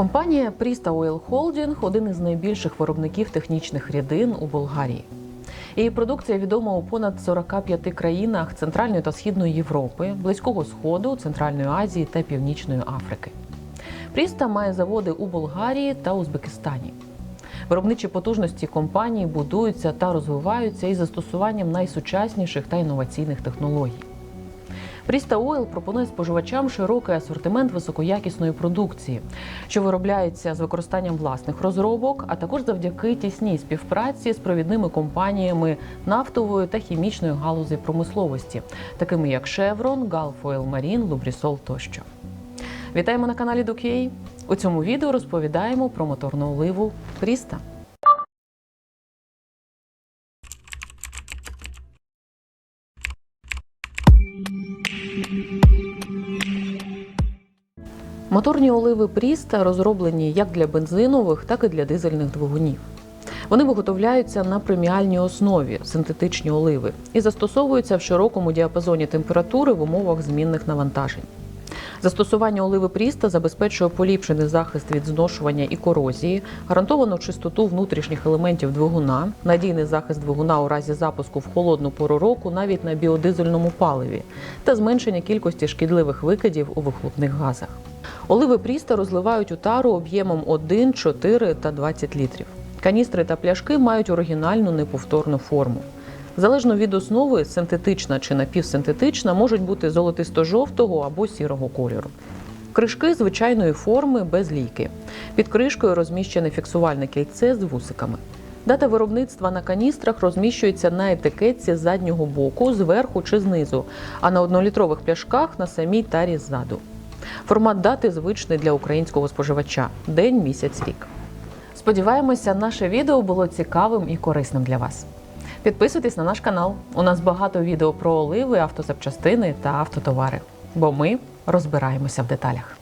Компанія Prista Oil Holding – один із найбільших виробників технічних рідин у Болгарії. Її продукція відома у понад 45 країнах Центральної та Східної Європи, Близького Сходу, Центральної Азії та Північної Африки. Пріста має заводи у Болгарії та Узбекистані. Виробничі потужності компанії будуються та розвиваються із застосуванням найсучасніших та інноваційних технологій. Пріста Ойл пропонує споживачам широкий асортимент високоякісної продукції, що виробляється з використаннем власних розробок, а також завдяки тісній співпраці з провідними компаніями нафтової та хімічної галузі промисловості, такими як Chevron, Gulf Oil Marine, Lubrisol тощо. Вітаємо на каналі Докей. У цьому відео розповідаємо про моторну оливу Пріста. Моторні оливи Пріста розроблені як для бензинових, так і для дизельних двигунів. Вони виготовляються на преміальній основі синтетичні оливи і застосовуються в широкому діапазоні температури в умовах змінних навантажень. Застосування оливи Пріста забезпечує поліпшений захист від зношування і корозії, гарантовану чистоту внутрішніх елементів двигуна, надійний захист двигуна у разі запуску в холодну пору року навіть на біодизельному паливі та зменшення кількості шкідливих викидів у вихлопних газах. Оливи Пріста розливають у тару об'ємом 1, 4 та 20 літрів. Каністри та пляшки мають оригінальну неповторну форму. Залежно від основи, синтетична чи напівсинтетична можуть бути золотисто-жовтого або сірого кольору. Кришки звичайної форми без лійки. Під кришкою розміщене фіксувальне кільце з вусиками. Дата виробництва на каністрах розміщується на етикетці з заднього боку, зверху чи знизу, а на однолітрових пляшках на самій тарі ззаду. Формат дати звичний для українського споживача день, місяць, рік. Сподіваємося, наше відео було цікавим і корисним для вас. Підписуйтесь на наш канал. У нас багато відео про оливи, автозапчастини та автотовари. Бо ми розбираємося в деталях.